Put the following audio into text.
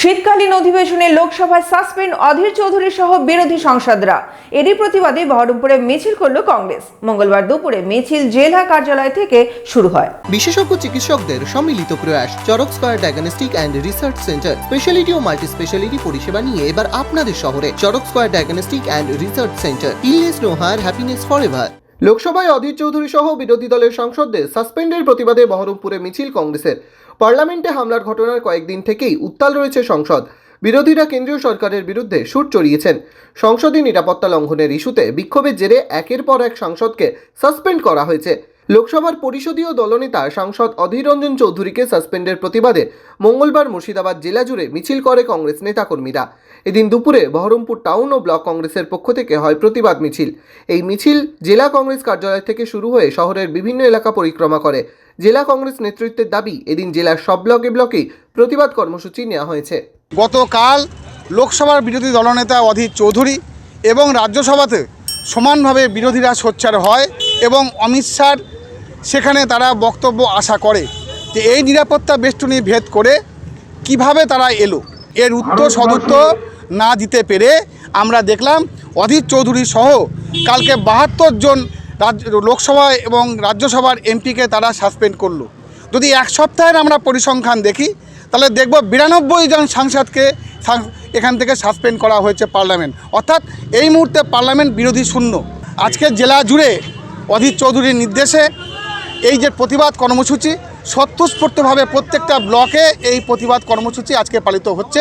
শীতকালীন অধিবেশনে লোকসভায় সাসপেন্ড অধীর চৌধুরী সহ বিরোধী সাংসদরা। এরই প্রতিবাদে বহরমপুরে মিছিল করল কংগ্রেস। মঙ্গলবার দুপুরে মিছিল জেলা কার্যালয় থেকে শুরু হয়। বিশেষজ্ঞ চিকিৎসকদের সম্মিলিত প্রয়াস, Charak square diagnostic and research centre, speciality O multi speciality পরিষেবা নিয়ে এবার আপনাদের শহরে, Charak square diagnostic and research centre. Illness no higher happiness for ever লোকসভায় অধীর চৌধুরী সহ বিরোধী দলের সাংসদদের সাসপেন্ডের প্রতিবাদে বহরমপুরে মিছিল কংগ্রেসের। পার্লামেন্টে হামলার ঘটনার কয়েকদিন থেকেই উত্তাল রয়েছে সংসদ। বিরোধীরা কেন্দ্রীয় সরকারের বিরুদ্ধে সুর চড়িয়েছেন। সংসদীয় নিরাপত্তা লঙ্ঘনের ইস্যুতে বিক্ষোভের জেরে একের পর এক সাংসদকে সাসপেন্ড করা হয়েছে। লোকসভার পরিষদীয় দলনেতা সাংসদ অধীর রঞ্জন চৌধুরীকে সাসপেন্ডের প্রতিবাদে মঙ্গলবার মুর্শিদাবাদ জেলা জুড়ে মিছিল করে কংগ্রেস নেতাকর্মীরা। এদিন দুপুরে বহরমপুর টাউন ও ব্লক কংগ্রেসের পক্ষ থেকে হয় প্রতিবাদ মিছিল। এই মিছিল জেলা কংগ্রেস কার্যালয় থেকে শুরু হয়ে শহরের বিভিন্ন এলাকা পরিক্রমা করে। জেলা কংগ্রেস নেতৃত্বের দাবি, এদিন জেলার সব ব্লকে ব্লকেই প্রতিবাদ কর্মসূচি নেওয়া হয়েছে। গতকাল লোকসভার বিরোধী দলনেতা অধীর চৌধুরী এবং রাজ্যসভাতে সমানভাবে বিরোধীরা সোচ্চার হয় এবং অমিত শাহ সেখানে তারা বক্তব্য আশা করে যে এই নিরাপত্তা বেষ্টনী ভেদ করে কীভাবে তারা এলো। এর উত্তর সদুত্তর না দিতে পেরে আমরা দেখলাম অধীর চৌধুরী সহ কালকে বাহাত্তর জন রাজ্য লোকসভা এবং রাজ্যসভার এমপিকে তারা সাসপেন্ড করল। যদি এক সপ্তাহের আমরা পরিসংখ্যান দেখি, তাহলে দেখব বিরানব্বই জন সাংসদকে এখান থেকে সাসপেন্ড করা হয়েছে পার্লামেন্ট। অর্থাৎ এই মুহূর্তে পার্লামেন্ট বিরোধী শূন্য। আজকে জেলা জুড়ে অধীর চৌধুরীর নির্দেশে এই যে প্রতিবাদ কর্মসূচি স্বতঃস্ফূর্তভাবে প্রত্যেকটা ব্লকে এই প্রতিবাদ কর্মসূচি আজকে পালিত হচ্ছে।